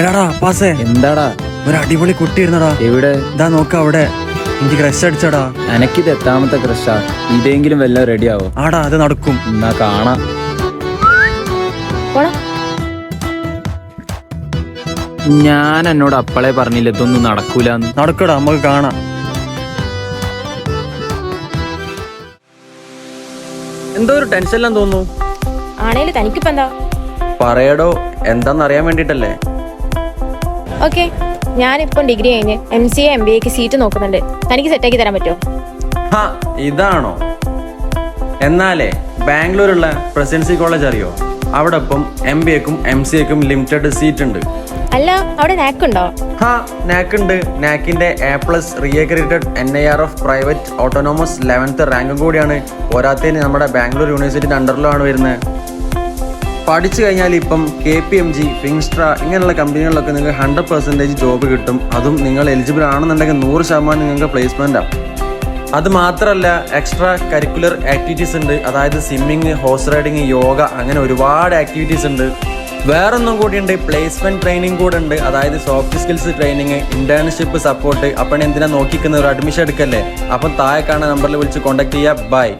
എടാടാ പാസേ. എന്താടാ? ഒരു അടിപൊളി കുട്ടി ഇരുന്നടാ എവിടെ? ഇതാ നോക്ക അവിടെ. എനിക്ക് ക്രഷ് അടിച്ചടാ. എനക്കിത് എത്താമത്തെ ക്രഷാ ഇതെങ്കിലും വല്ല റെഡി ആവോ? ആടാ അത് നടക്കും. എന്നാ കാണാം. ഞാൻ എന്നോട് അപ്പളെ പറഞ്ഞില്ല ഇതൊന്നും നടക്കൂലെന്ന്. നടക്കടാ നമുക്ക് കാണാം. എന്തോ ഒരു ടെൻഷനിലാൻ തോന്നുന്നു. ആണേലും തനിക്കിപ്പോ എന്താ പറയടോ എന്താന്ന് അറിയാൻ വേണ്ടിട്ടല്ലേ? ഓക്കെ ഞാനിപ്പം ഡിഗ്രി കഴിഞ്ഞ് M C A M B എക്ക് സീറ്റ് നോക്കുന്നുണ്ട്. തനിക്ക് സെറ്റാക്കി തരാൻ പറ്റുമോ? ഹാ ഇതാണോ? എന്നാലേ ബാംഗ്ലൂരുള്ള പ്രസിഡൻസി കോളേജ് അറിയോ? അവിടെ ഇപ്പം എം ബി എക്കും എം സി എക്കും ലിമിറ്റഡ് സീറ്റ് ഉണ്ട്. അല്ല അവിടെ നാക്കുണ്ടോ ഹാ നാക്ക് ഉണ്ട്. നാക്കിന്റെ A plus reaccredited N I R F private autonomous eleventh റാങ്കും കൂടിയാണ്. പോരാത്തതിന് നമ്മുടെ ബാംഗ്ലൂർ യൂണിവേഴ്സിറ്റി അണ്ടറിലാണ് വരുന്നത്. പഠിച്ചു കഴിഞ്ഞാൽ ഇപ്പം കെ പി എം ജി ഫിങ്സ്ട്ര ഇങ്ങനെയുള്ള കമ്പനികളിലൊക്കെ നിങ്ങൾക്ക് ഹൺഡ്രഡ് പെർസെന്റേജ് ജോബ് കിട്ടും. അതും നിങ്ങൾ എലിജിബിൾ ആണെന്നുണ്ടെങ്കിൽ നൂറ് ശതമാനം നിങ്ങൾക്ക് പ്ലേസ്മെന്റ് അത് മാത്രമല്ല എക്സ്ട്രാ കരിക്കുലർ ആക്ടിവിറ്റീസ് ഉണ്ട്. അതായത് സ്വിമ്മിങ് ഹോഴ്സ് റൈഡിങ് യോഗ അങ്ങനെ ഒരുപാട് ആക്ടിവിറ്റീസ് ഉണ്ട്. വേറൊന്നും ഉണ്ട്. പ്ലേസ്മെന്റ് ട്രെയിനിങ് കൂടെ ഉണ്ട്. അതായത് soft skills training internship support അപ്പം എന്തിനാ നോക്കിക്കുന്ന ഒരു അഡ്മിഷൻ എടുക്കല്ലേ? അപ്പം താഴെ കാണുന്ന നമ്പറിൽ വിളിച്ച് കോൺടാക്ട് ചെയ്യുക ബൈ